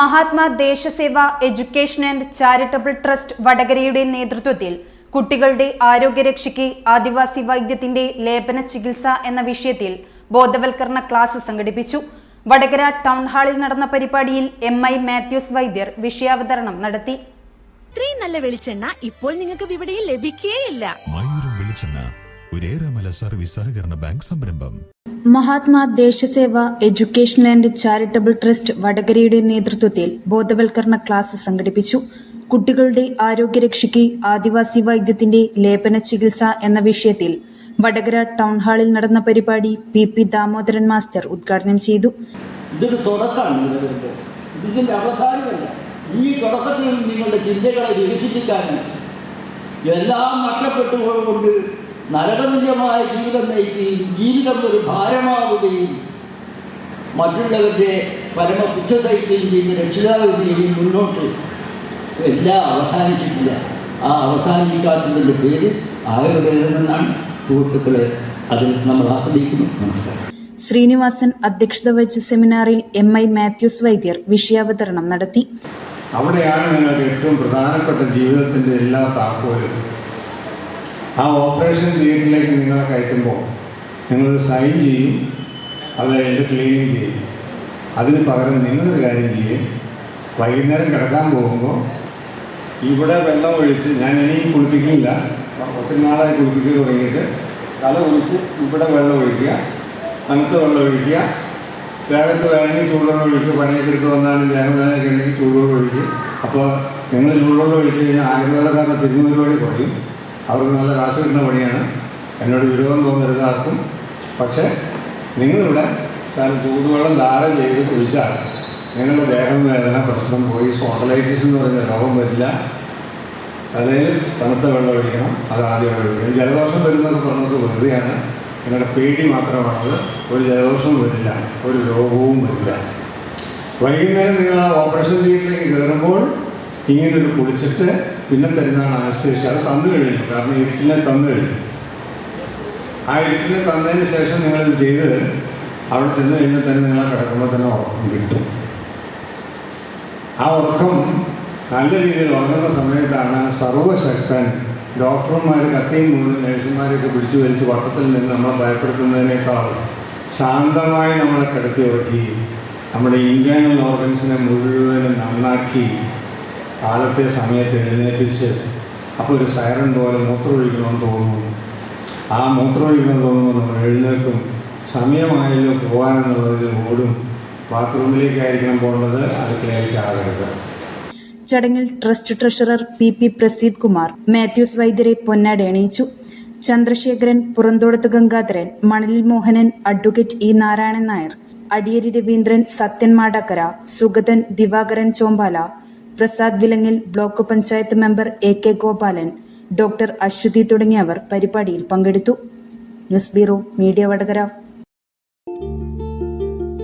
Mahatma Deshaseva education and charitable trust വടകരയുടെ നേതൃത്വത്തിൽ കുട്ടികളുടെ ആരോഗ്യരക്ഷയ്ക്ക് ആദിവാസി വൈദ്യത്തിന്റെ ലേപന ചികിത്സ എന്ന വിഷയത്തിൽ ബോധവൽക്കരണ ക്ലാസ് സംഘടിപ്പിച്ചു. വടകര ടൗൺ ഹാളിൽ നടന്ന പരിപാടിയിൽ എം ഐ മാത്യൂസ് വൈദ്യർ വിഷയാവതരണം നടത്തി. ഇത്രയും നല്ല വെളിച്ചെണ്ണ ഇപ്പോൾ നിങ്ങൾക്ക് വിപണിയിൽ ലഭിക്കുകയില്ല മയൂരം വെളിച്ചെണ്ണ ഒരേറെമല സർവീസ് സഹകരണ ബാങ്ക് സംരംഭം. Mahatma Deshaseva education and charitable trust വടകരയുടെ നേതൃത്വത്തിൽ ബോധവൽക്കരണ ക്ലാസ് സംഘടിപ്പിച്ചു. കുട്ടികളുടെ ആരോഗ്യരക്ഷയ്ക്ക് ആദിവാസി വൈദ്യത്തിന്റെ ലേപന ചികിത്സ എന്ന വിഷയത്തിൽ വടകര ടൗൺ ഹാളിൽ നടന്ന പരിപാടി പി പി ദാമോദരൻ മാസ്റ്റർ ഉദ്ഘാടനം ചെയ്തു. ഇതിന്റെ ഈ നിങ്ങളുടെ ചിന്തകളെ എല്ലാം നഷ്ടപ്പെട്ടുകൊണ്ട് നരകതുല്യമായ ജീവിതം നയിക്കുകയും ജീവിതം ഒരു ഭാരമാവുകയും മറ്റുള്ളവരുടെ പരമപുച്ഛ സഹിക്കുകയും ചെയ്യുന്ന രക്ഷിതാവിനെയും മുന്നോട്ട്. എല്ലാം അവസാനിച്ചിട്ടില്ല. ആ അവസാനിക്കാത്തതിന്റെ പേര് ആയുർവേദമെന്നാണ്. സുഹൃത്തുക്കളെ അതിൽ നമ്മൾ ആസ്വദിക്കുന്നു. നമസ്കാരം. ശ്രീനിവാസൻ അധ്യക്ഷത വഹിച്ച സെമിനാറിൽ എം ഐ മാത്യൂസ് വൈദ്യർ വിഷയാവതരണം നടത്തി. അവിടെയാണ് നിങ്ങൾക്ക് ഏറ്റവും പ്രധാനപ്പെട്ട ജീവിതത്തിന്റെ എല്ലാ താക്കോലും. ആ ഓപ്പറേഷൻ തിയേറ്ററിലേക്ക് നിങ്ങളെ കയറ്റുമ്പോൾ നിങ്ങൾ സൈൻ ചെയ്യും അത് എന്റെ ക്ലീനിങ് ചെയ്യും. അതിന് പകരം നിങ്ങളൊരു കാര്യം ചെയ്യും. വൈകുന്നേരം കിടക്കാൻ പോകുമ്പോൾ ഇവിടെ വെള്ളം ഒഴിച്ച് ഞാൻ ഇനിയും കുളിപ്പിക്കില്ല. ഒത്തിരി നാളായി കുളിപ്പിക്കുക തുടങ്ങിയിട്ട് തല കുളിച്ച് ഇവിടെ വെള്ളം ഒഴിക്കുക തണുത്ത വെള്ളം ഒഴിക്കുക. ദേഹത്ത് വേണമെങ്കിൽ ചൂടുവെള്ളം ഒഴിക്കുക പണിയൊക്കെ എടുത്ത് വന്നാലും ദേഹം വേദനയൊക്കെ ഉണ്ടെങ്കിൽ ചൂടുവെള്ളം ഒഴിക്കുക. അപ്പോൾ നിങ്ങൾ ചൂടുവെള്ളം ഒഴിച്ച് കഴിഞ്ഞാൽ ആയുർവേദക്കാരുടെ തിരുമുരുപടി കുറയും അവർക്ക് നല്ല കാശ് കിട്ടുന്ന പണിയാണ്. എന്നോട് വിരോധം തോന്നരുത് ആർക്കും. പക്ഷേ നിങ്ങളിവിടെ ചൂടുവെള്ളം ധാരം ചെയ്ത് കുളിച്ചാൽ നിങ്ങളുടെ ദേഹം വേദന പ്രശ്നം പോയി സോട്ടലൈറ്റിസ് എന്ന് പറയുന്ന രോഗം വരില്ല. അതിൽ തണുത്ത വെള്ളം ഒഴിക്കണം. അത് ആദ്യം ഒഴിക്കണം. ജലദോഷം വരുന്നത് പറഞ്ഞത് വെറുതെയാണ്. നിങ്ങളുടെ പേടി മാത്രമാണത്. ഒരു ജലദോഷവും വരില്ല. ഒരു രോഗവും വരില്ല. വൈകുന്നേരം നിങ്ങൾ ആ ഓപ്പറേഷൻ തിയേറ്ററിലേക്ക് കയറുമ്പോൾ ഇങ്ങനൊരു കുളിച്ചിട്ട് പിന്നെ തരുന്നതാണ് ആനസ്തേഷ്യ. അത് തന്നു കഴിഞ്ഞു. കാരണം ഇരുട്ടിനെ തന്നു കഴിഞ്ഞു. ആ ഇരുട്ടിനെ തന്നതിന് ശേഷം നിങ്ങളിത് ചെയ്ത് അവിടെ ചെന്ന് കഴിഞ്ഞാൽ തന്നെ നിങ്ങളെ കിടക്കുമ്പോൾ തന്നെ ഉറക്കം കിട്ടും. ആ ഉറക്കം നല്ല രീതിയിൽ ഉറങ്ങുന്ന സമയത്താണ് സർവശക്തൻ ഡോക്ടർമാർ കത്തിയും മൂന്ന് നഴ്സുമാരെയൊക്കെ പിടിച്ചു വലിച്ച് വട്ടത്തിൽ നിന്ന് നമ്മളെ ഭയപ്പെടുത്തുന്നതിനേക്കാൾ ശാന്തമായി നമ്മളെ കിടത്തി ഉറക്കി. നമ്മുടെ ഇന്റേണൽ ഓർഗൻസിനെ മുഴുവനും നന്നാക്കി. കാലത്തെ സമയത്ത് എഴുന്നേപ്പിച്ച് അപ്പോൾ ഒരു സൈറൻ പോലെ മൂത്രമൊഴിക്കണമെന്ന് തോന്നുന്നു. ആ മൂത്രമൊഴിക്കണമെന്ന് തോന്നുമ്പോൾ നമ്മൾ എഴുന്നേൽക്കും. സമയമായല്ലോ പോകാനെന്നുള്ളതിൽ ഓടും. ബാത്റൂമിലേക്കായിരിക്കണം പോകേണ്ടത് അടുക്കളയിലേക്കാകരുത്. ചടങ്ങിൽ trust treasurer P P Praseed Kumar Mathews വൈദ്യരെ പൊന്നാടി അണിയിച്ചു. ചന്ദ്രശേഖരൻ പുറന്തോടത്ത് ഗംഗാധരൻ മണലിൽ Mohanan advocate E Narayanan Nair Adiyeri Raveendran Sathyan Madakkara Sugathan Divakaran Chombala Prasad വിലങ്ങിൽ block panchayat member A K Gopalan doctor Aswathy തുടങ്ങിയവർ പരിപാടിയിൽ പങ്കെടുത്തു. News bureau media Vadakara.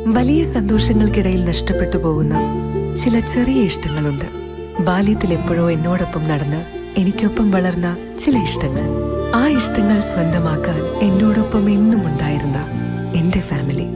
വലിയ സന്തോഷങ്ങൾക്കിടയിൽ നഷ്ടപ്പെട്ടു പോകുന്ന ചില ചെറിയ ഇഷ്ടങ്ങളുണ്ട്. ബാല്യത്തിൽ എപ്പോഴോ എന്നോടൊപ്പം നടന്ന് എനിക്കൊപ്പം വളർന്ന ചില ഇഷ്ടങ്ങൾ. ആ ഇഷ്ടങ്ങൾ സ്വന്തമാക്കാൻ എന്നോടൊപ്പം എന്നും ഉണ്ടായിരുന്ന എന്റെ ഫാമിലി.